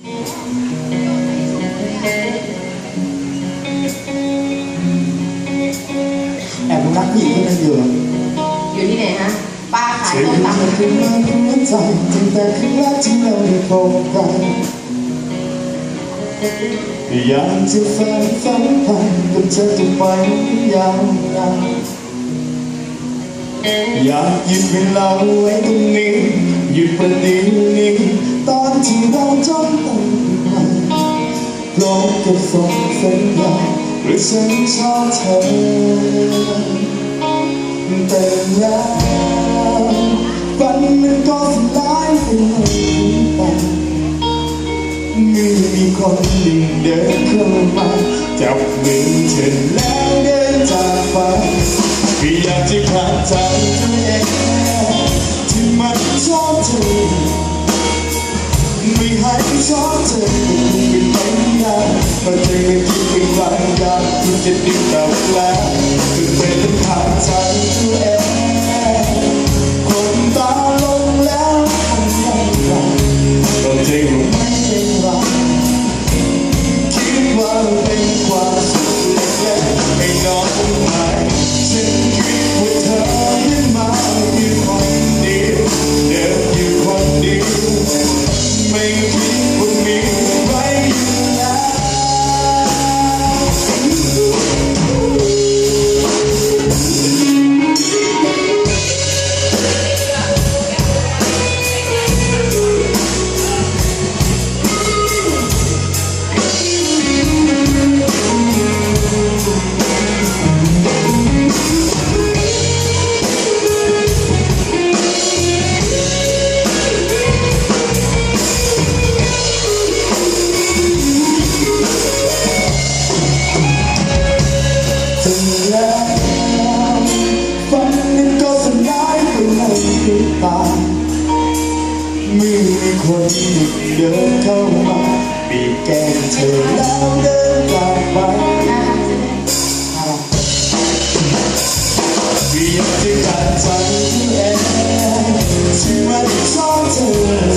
แอบรักผู้หญิงคนนั้นอยู่อยู่ที่ไหนฮะป้าขายเธอต้มคือตำเธอคือมาหัวใจตั้งแต่ครั้งแรกที่เราได้พบกันอยากจะฝันฝันไปกับเธอต่อไปยาวนานอยากหยุดเวลาไว้ตรงนี้หยุดประเดี๋ยวนี้ ตอนที่เราจ้องตากันพร้อมกับส่งสัญญาณว่าฉันชอบเธอแต่แล้วฝันมันก็สลายไปหมดไปเมื่อมีคนหนึ่งเดินเข้ามาจับมือเธอแล้วเดินจากไปก็อยากจะขาดใจตัวเองที่มันชอบเธอ สอบเธอเป็นไปไม่ได้มาเจอกันที่เป็นบางอย่างคุณจะติดเราแล้วจนเป็นขานใจตัวเอง คนหนึ่งเดินเข้ามาบีบแก้มเธอแล้วเดินจาไปเพียงจะขาดใจที่แอบที่มันชอบเธอ